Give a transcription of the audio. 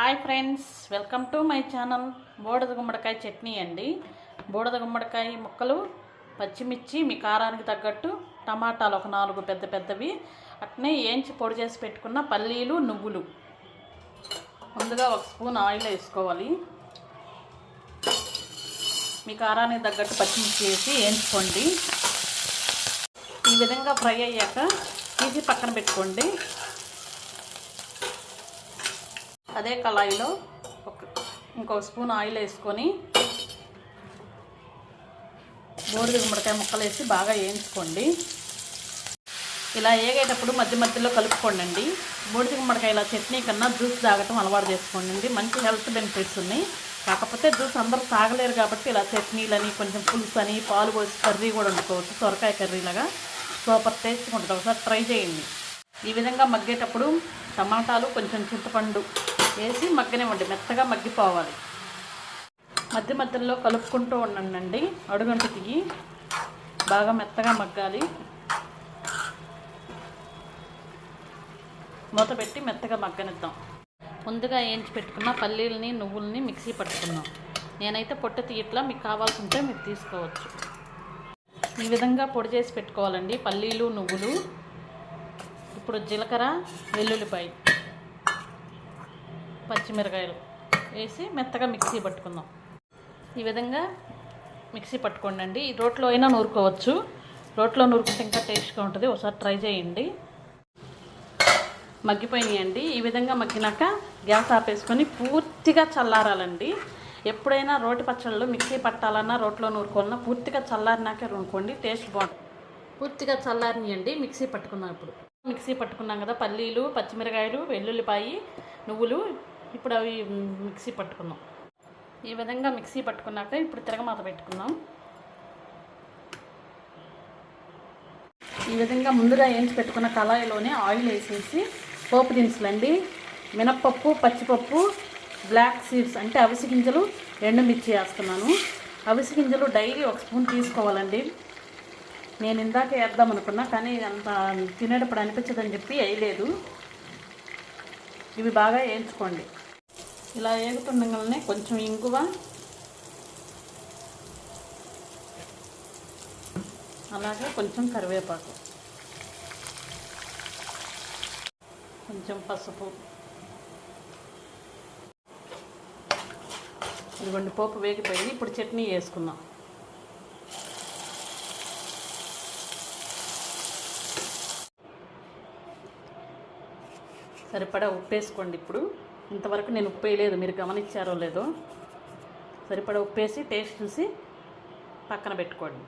Hi friends welcome to my channel బూడద గుమ్మడికాయ చట్నీ అండి. బూడద గుమ్మడికాయ ముక్కలు పచ్చిమిర్చి మీ కారానికి తగ్గట్టు టమాటాలు ఒక నాలుగు పెద్ద పెద్దవి అట్నే ఏంచి పొడి చేసి పెట్టుకున్న పల్లీలు నువ్వులు. ముందుగా ఒక స్పూన్ ఆయిల్ వేసుకోవాలి. మీ కారానికి తగ్గట్టు పచ్చిమిర్చి వేసి వేయించుకోండి ఈ విధంగా ఫ్రై అయ్యాక తీసి పక్కన పెట్టుకోండి. అదే కళాయిలో ఒక ఇంకొక స్పూన్ ఆయిల్ వేసుకొని బోడిద గుమ్మడికాయ ముక్కలు వేసి బాగా వేయించుకోండి. ఇలా ఏగేటప్పుడు మధ్య మధ్యలో కలుపుకోండి బూడిద గుమ్మడికాయ ఇలా చట్నీ కన్నా జ్యూస్ తాగటం అలవాటు చేసుకోండి మంచి హెల్త్ బెనిఫిట్స్ ఉన్నాయి. కాకపోతే జ్యూస్ అందరూ తాగలేరు కాబట్టి ఇలా చట్నీలని కొంచెం పులుసు అని పాలు పోసి కర్రీ కూడా వండుకోవచ్చు. సొరకాయ కర్రీలాగా సూపర్ టేస్ట్గా ఉంటుంది. ఒకసారి ట్రై చేయండి. ఈ విధంగా మగ్గేటప్పుడు టమాటాలు కొంచెం చింతపండు వేసి మగ్గనివ్వండి మెత్తగా మగ్గిపోవాలి. మధ్య మధ్యలో కలుపుకుంటూ ఉండండి. అడుగంటికి బాగా మెత్తగా మగ్గాలి. మూత పెట్టి మెత్తగా మగ్గనిద్దాం. ముందుగా వేయించి పెట్టుకున్న పల్లీలని నువ్వుల్ని మిక్సీ పట్టుకున్నాం నేనైతే పొట్టు తీయట్లా మీకు కావాల్సి ఉంటే మీరు తీసుకోవచ్చు. ఈ విధంగా పొడి చేసి పెట్టుకోవాలండి. పల్లీలు నువ్వులు ఇప్పుడు జీలకర్ర వెల్లుల్లిపాయ. పచ్చిమిరకాయలు వేసి మెత్తగా మిక్సీ పట్టుకుందాం. ఈ విధంగా మిక్సీ పట్టుకోండి అండి రోట్లో అయినా నూరుకోవచ్చు. రోట్లో నూరుకుంటే ఇంకా టేస్ట్గా ఉంటుంది. ఒకసారి ట్రై చేయండి. మగ్గిపోయినాయండి. ఈ విధంగా మగ్గినాక గ్యాస్ ఆపేసుకొని పూర్తిగా చల్లారాలండి. ఎప్పుడైనా రోటి పచ్చళ్ళు మిక్సీ పట్టాలన్నా రోట్లో నూరుకోవాలన్నా పూర్తిగా చల్లారినాకే నూరుకోండి టేస్ట్ బాగుంటుంది పూర్తిగా చల్లారినాయండి. మిక్సీ పట్టుకున్నాం ఇప్పుడు. మిక్సీ పట్టుకున్నాం కదా పల్లీలు పచ్చిమిరకాయలు వెల్లుల్లిపాయి నువ్వులు ఇప్పుడు అవి మిక్సీ పట్టుకుందాం. ఈ విధంగా మిక్సీ పట్టుకున్నాక ఇప్పుడు తిరగమాత పెట్టుకుందాం. ఈ విధంగా ముందుగా వేయించి పెట్టుకున్న కళాయిలోనే ఆయిల్ వేసేసి పోపు దినుసులండి మినప్పప్పు పచ్చిపప్పు బ్లాక్ సీడ్స్ అంటే అవిసి గింజలు ఎండుమిర్చి వేస్తున్నాను. అవిసి గింజలు డైలీ ఒక స్పూన్ తీసుకోవాలండి. నేను ఇందాక వేద్దాం అనుకున్నా కానీ అంత తినేటప్పుడు అనిపించదని చెప్పి వేయలేదు. ఇవి బాగా వేయించుకోండి. ఇలా వేగుతుండగానే కొంచెం ఇంగువ. అలాగే కొంచెం కరివేపాకు. కొంచెం పసుపు. ఇదిగోండి పోపు వేగిపోయింది. ఇప్పుడు చట్నీ వేసుకుందాం సరిపడా ఉప్పు వేసుకోండి ఇప్పుడు. ఇంతవరకు నేను ఉప్పు వేయలేదు. మీరు గమనించారో లేదో సరిపడా ఉప్పేసి టేస్ట్ చూసి పక్కన పెట్టుకోండి.